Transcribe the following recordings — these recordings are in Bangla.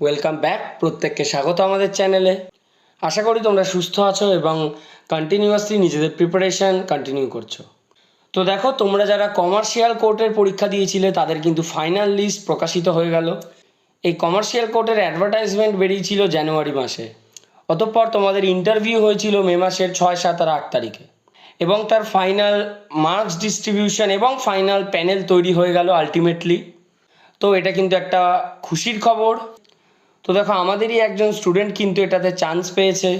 ওয়েলকাম ব্যাক প্রত্যেককে স্বাগত আমাদের চ্যানেলে আশা করি তোমরা সুস্থ আছো এবং কন্টিনিউয়াসলি নিজেদের প্রিপারেশন কন্টিনিউ করছ। তো দেখো, তোমরা যারা কমার্শিয়াল কোর্টের পরীক্ষা দিয়েছিলে, তাদের কিন্তু ফাইনাল লিস্ট প্রকাশিত হয়ে গেল। এই কমার্শিয়াল কোর্টের অ্যাডভার্টাইজমেন্ট বেরিয়েছিল জানুয়ারি মাসে। অতঃপর তোমাদের ইন্টারভিউ হয়েছিল মে মাসের ছয়, সাত আর আট তারিখে। এবং তার ফাইনাল মার্কস ডিস্ট্রিবিউশন এবং ফাইনাল প্যানেল তৈরি হয়ে গেল আলটিমেটলি তো এটা কিন্তু একটা খুশির খবর। তো দেখো, আমাদেরই একজন স্টুডেন্ট কিন্তু এটাতে চান্স পেয়েছে।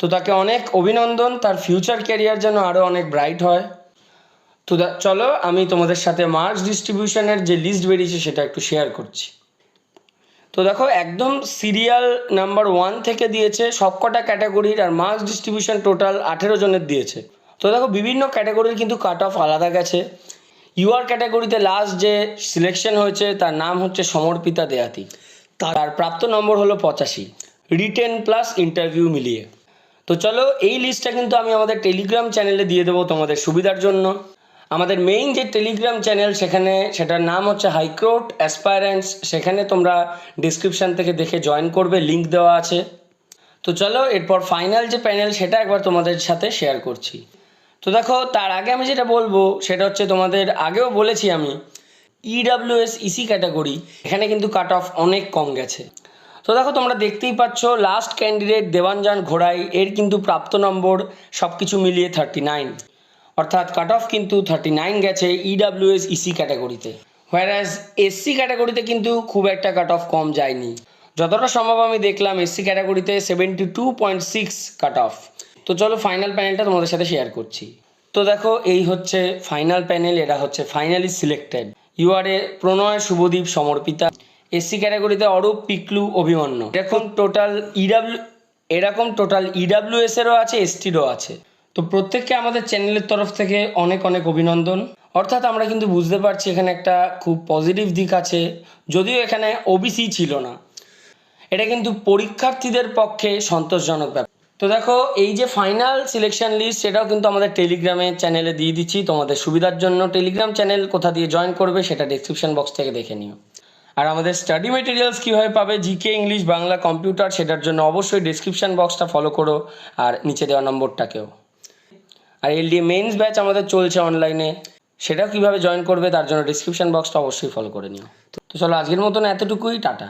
তো তাকে অনেক অভিনন্দন, তার ফিউচার ক্যারিয়ার যেন আরও অনেক ব্রাইট হয়। তো চলো, আমি তোমাদের সাথে মার্কস ডিস্ট্রিবিউশনের যে লিস্ট বেরিয়েছে, সেটা একটু শেয়ার করছি। তো দেখো, একদম সিরিয়াল নাম্বার ওয়ান থেকে দিয়েছে, সবকটা ক্যাটাগরির আর মার্কস ডিস্ট্রিবিউশন টোটাল আঠেরো জনের দিয়েছে। তো দেখো, বিভিন্ন ক্যাটাগরির কিন্তু কাট অফ আলাদা গেছে। ইউআর ক্যাটাগরিতে লাস্ট যে সিলেকশন হয়েছে, তার নাম হচ্ছে সমর্পিতা দেয়াতি। তার প্রাপ্ত নম্বর হলো পঁচাশি। রিটেন প্লাস ইন্টারভিউ মিলিয়ে। তো চলো, এই লিস্টটা কিন্তু আমি আমাদের টেলিগ্রাম চ্যানেলে দিয়ে দেবো তোমাদের সুবিধার জন্য। আমাদের মেইন যে টেলিগ্রাম চ্যানেল সেখানে, সেটার নাম হচ্ছে হাইকোর্ট অ্যাসপায়ারেন্টস সেখানে তোমরা ডিসক্রিপশান থেকে দেখে জয়েন করবে লিঙ্ক দেওয়া আছে। তো চলো, এরপর ফাইনাল যে প্যানেল সেটা একবার তোমাদের সাথে শেয়ার করছি। তো দেখো, তার আগে আমি যেটা বলব, সেটা হচ্ছে তোমাদের আগেও বলেছি আমি ইডাব্লিউএস ইসি ক্যাটাগরি এখানে কিন্তু কাট অফ অনেক কম গেছে। তো দেখো, তোমরা দেখতেই পাচ্ছ লাস্ট ক্যান্ডিডেট দেবানজান ঘোড়াই, এর কিন্তু প্রাপ্ত নম্বর সব কিছু মিলিয়ে থার্টি নাইন অর্থাৎ কাট অফ কিন্তু থার্টি নাইন গেছে ইডাব্লিউএস ইসি ক্যাটাগরিতে হোয়ারাজ এসসি ক্যাটাগরিতে কিন্তু খুব একটা কাট অফ কম যায়নি। যতটা সম্ভব আমি দেখলাম এসসি ক্যাটাগরিতে seventy two point six cut off তো চলো ফাইনাল প্যানেলটা তোমাদের সাথে শেয়ার করছি। তো দেখো, এই হচ্ছে ফাইনাল প্যানেল এরা হচ্ছে ফাইনালি সিলেক্টেড ইউআরএ প্রণয় শুভদীপ সমর্পিতা এসসি ক্যাটাগরিতে অরূপ পিকলু অভিমন্য। এরকম টোটাল ইডাব্লিউ এরকম টোটাল ইডাব্লিউএস এরও আছে এসটিরও আছে। তো প্রত্যেককে আমাদের চ্যানেলের তরফ থেকে অনেক অনেক অভিনন্দন। অর্থাৎ আমরা কিন্তু বুঝতে পারছি এখানে একটা খুব পজিটিভ দিক আছে, যদিও এখানে ওবিসি ছিল না। এটা কিন্তু পরীক্ষার্থীদের পক্ষে সন্তোষজনক ব্যাপার। তো দেখো, এই যে ফাইনাল সিলেকশন লিস্ট সেটাও কিন্তু আমাদের টেলিগ্রামে চ্যানেলে দিয়ে দিচ্ছি। তোমাদের সুবিধার জন্য টেলিগ্রাম চ্যানেল কোথা দিয়ে জয়েন করবে, সেটা ডিসক্রিপশন বক্স থেকে দেখে নিও। আর আমাদের স্টাডি মেটেরিয়ালস কীভাবে পাবে জিকে ইংলিশ বাংলা কম্পিউটার সেটার জন্য অবশ্যই ডিসক্রিপশন বক্সটা ফলো করো, আর নিচে দেওয়া নম্বরটাকেও। আর এলডি মেন্স ব্যাচ আমাদের চলছে অনলাইনে সেটাও কীভাবে জয়েন করবে, তার জন্য ডিসক্রিপশন বক্সটা অবশ্যই ফলো করে নিও। তো চলো, আজকের মতন এতটুকুই, টাটা।